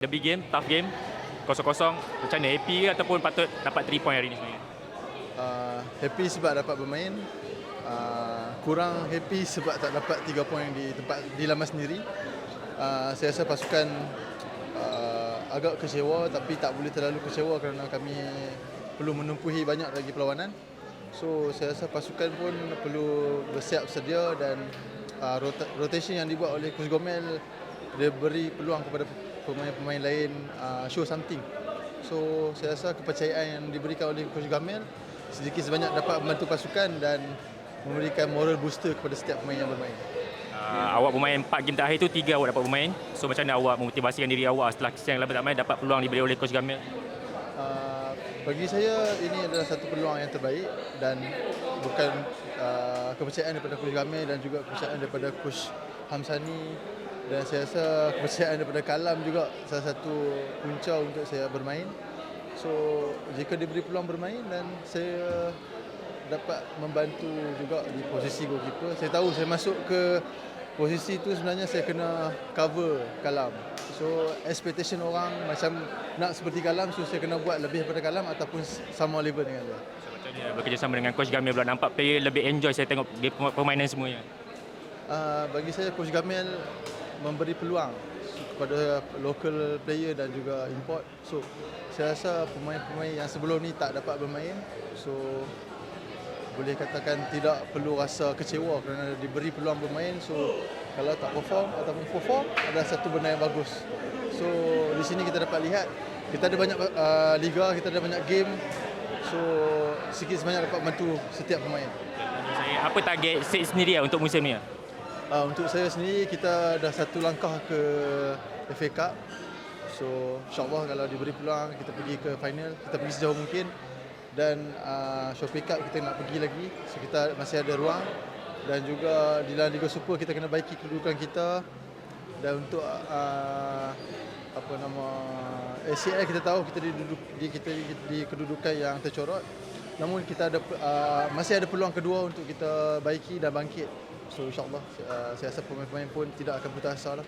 The big game, tough game, kosong-kosong. Macam mana, happy ke ataupun patut dapat 3 point hari ni sebenarnya? uh, happy sebab dapat bermain uh, kurang happy sebab tak dapat 3 poin di tempat di laman sendiri uh, saya rasa pasukan uh, agak kecewa tapi tak boleh terlalu kecewa kerana kami perlu menumpuhi banyak lagi perlawanan so saya rasa pasukan pun perlu bersiap sedia dan uh, rota- rotation yang dibuat oleh Coach Gomel dia beri peluang kepada pemain-pemain lain uh, show something So saya rasa kepercayaan yang diberikan oleh Coach Gamel sedikit sebanyak dapat membantu pasukan dan memberikan moral booster kepada setiap pemain yang bermain. Uh, awak bermain 4 game terakhir tu 3 awak dapat bermain. So macam mana awak memotivasikan diri awak setelah kesian yang lama tak main dapat peluang diberi oleh Coach Gamil? Uh, bagi saya ini adalah satu peluang yang terbaik dan bukan uh, kepercayaan daripada Coach Gamel dan juga kepercayaan daripada Coach Hamsani dan saya rasa kepercayaan daripada Kalam juga salah satu punca untuk saya bermain. So jika diberi peluang bermain dan saya dapat membantu juga di posisi goalkeeper. Saya tahu saya masuk ke posisi itu sebenarnya saya kena cover Kalam. So expectation orang macam nak seperti Kalam so saya kena buat lebih daripada Kalam ataupun sama level dengan dia. So, macam bekerjasama dengan Coach Gamil pula nampak player lebih enjoy saya tengok permainan semuanya. Uh, bagi saya Coach Gamel memberi peluang kepada local player dan juga import. So saya rasa pemain-pemain yang sebelum ni tak dapat bermain. So boleh katakan tidak perlu rasa kecewa kerana diberi peluang bermain. So kalau tak perform ataupun perform adalah satu benda yang bagus. So di sini kita dapat lihat kita ada banyak uh, liga, kita ada banyak game. So sikit sebanyak dapat bantu setiap pemain. Apa target set sendiri lah untuk musim ni? Uh, untuk saya sendiri kita dah satu langkah ke FA Cup. So insyaAllah kalau diberi peluang kita pergi ke final, kita pergi sejauh mungkin. Dan uh, Shopee Cup kita nak pergi lagi. So kita masih ada ruang. Dan juga di dalam Liga Super kita kena baiki kedudukan kita. Dan untuk uh, apa nama ACL kita tahu kita di, di kita di kedudukan yang tercorot. Namun kita ada uh, masih ada peluang kedua untuk kita baiki dan bangkit. So insyaAllah uh, saya rasa pemain-pemain pun tidak akan putus asa lah.